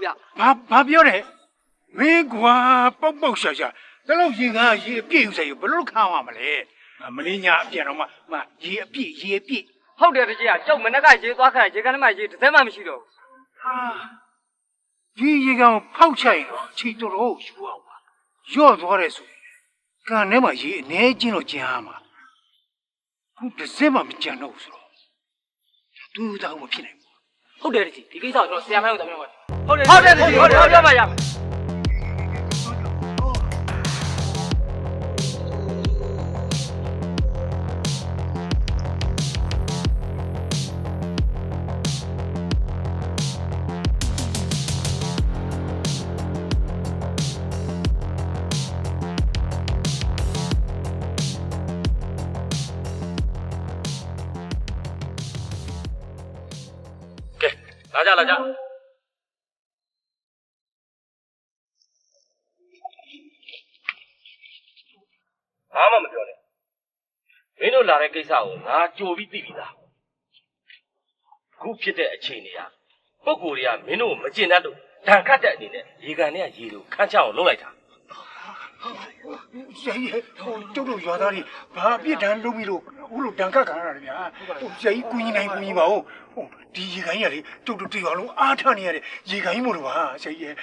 ဘူးဗျဘာဘာပြောတယ်မင်းကွာပေါက်ပေါက်ရှာရှာဒါလို့ရေကားရေအပြည့်ယူဆိုင်ဘယ်လိုခံရမှာလဲမင်းညာအပြည့်တော့မှမရေအပြည့်ရေအပြည့်ဟုတ်တယ်တကြီးကကျုပ်မနေ့ကရေးသွားခါရေကန်ထဲမှာရေးတစ်စက်မှမရှိတော့ဘူးဟာဒီရေကောင်ဖောက်ချိုင်တော့ခြေတော်တော်ယူအောင်ပါရော့သွားတယ်ဆိုရင်ကန်ထဲမှာရေအနေချင်းတော့ကျန်ရမှာခုတစ်စက်မှမကျန်တော့ဘူးဆိုတော့သူ့တောင်မဖြစ်နိုင်ဘူးဟုတ်တယ်တကြီးဒီကိစ္စကိုကျွန်တော်ဆရာမကိုတောင်းပြောပါ ဟုတ်တယ်ဟုတ်တယ်တကြီးဟုတ်တယ်ဟုတ်တယ်ပါရမယ် ကဲလာကြလာကြ ဘာမှမပြောနဲ့မင်းတို့လာတဲ့ကိစ္စကိုငါကြိုပြီးသိပြီသားခုဖြစ်တဲ့အခြေအနေကပုံကိုယ်တွေကမင်းတို့ကိုမကျင်တတ်လို့ဒဏ်ခတ်တဲ့အနေနဲ့ရေကန်တွေကရေလိုခန်းချအောင်လုပ်လိုက်တာဆရာကြီးဟိုကျုပ်တို့ရွာသားတွေဘာအပြစ်ဒဏ်လုပ်ပြီးလို့အခုလိုဒဏ်ခတ်ခံရတာလေဗျာဟိုဆရာကြီးကူညီနိုင်ကူညီပါဦးဟိုဒီရေခိုင်းရလေကျုပ်တို့တွေ့ရလုံးအားထားနေရတဲ့ရေခိုင်းမို့လို့ပါဆရာကြီးရဲ့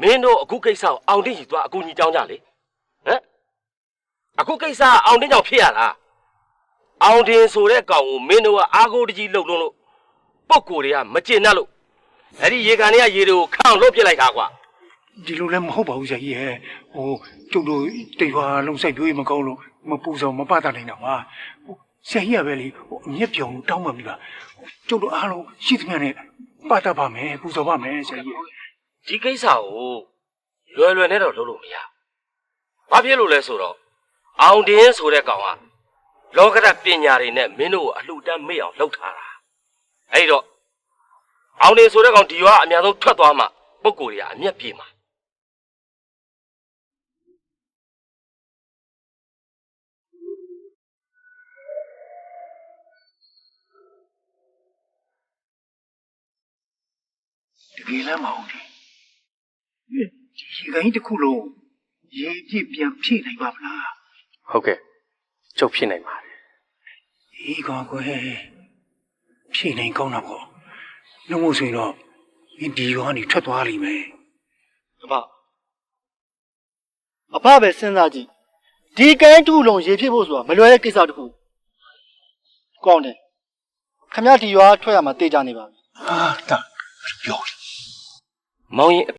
မင်းတို့အခုကိစ္စကိုအောင်တင်းရီသွားအကူကြီးတောင်းကြလေဟမ် အခုကိစ္စကအောင်တင်းကြောင့်ဖြစ်ရလားအောင်တင်းဆိုတဲ့ကောင်ကိုမင်းတို့ကအာကိုတကြီးလှုပ်လုံးလို့ပုံကိုယ်တွေကမကျင်တတ်လို့အဲ့ဒီရေကန်တွေကရေတွေကိုခအောင်လုပ်ပြစ်လိုက်တာကွာဒီလိုလည်းမဟုတ်ပါဘူးဆရာကြီးရဲ့ဟိုကျုပ်တို့တေရွာလုံးစိုက်ပြိုးရင်မကောင်းလို့မပူဆောင်မပတာနိုင်တော့ပါဟိုဆရာကြီးကပဲလေဟိုအမျက်ပြောင်တောင်းမှပြီပါကျုပ်တို့အားလုံးရှိသမျှနဲ့ပတာပါမယ်ပူဆောင်ပါမယ်ဆရာကြီးရဲ့ဒီကိစ္စကိုလွယ်လွယ်နဲ့တော့လုပ်လို့မရဘာဖြစ်လို့လဲဆိုတော့ အောင်တင်းဆိုတဲ့ကောင်ကလောကဓာတ်ပညာတွေနဲ့မင်းတို့ကိုအလှူတန်းမေ့အောင်လှုပ်ထားတာအဲ့ဒီတော့အောင်တင်းဆိုတဲ့ကောင်ဒီရွာအများဆုံးထွက်သွားမှပုံကိုယ်တွေကအမျက်ပြေမှာတကယ်လည်းမဟုတ်ဘူးဒီရေခိုင်းတစ်ခုလုံးရေပြည့်ပြန်ဖြည့်နိုင်ပါမလား ဟုတ်ကဲ့ကျုပ်ဖြစ်နိုင်ပါတယ်အေးကွာကွယ်ဖြည့်နိုင်ကောင်းတာပေါ့နှမို့ဆိုရင်တော့ဒီဒီရွာကနေထွက်သွားလိမ့်မယ်အဖအဖပဲစဉ်းစားကြည့်ဒီကန်းတူလုံးရေဖြစ်ဖို့ဆိုတာမလွယ်တဲ့ကိစ္စတစ်ခုကောင်းတယ်ခမရဒီရွာထွက်ရမှာတေးကြနေပါပြီဟာတာပြောမောင်ရင်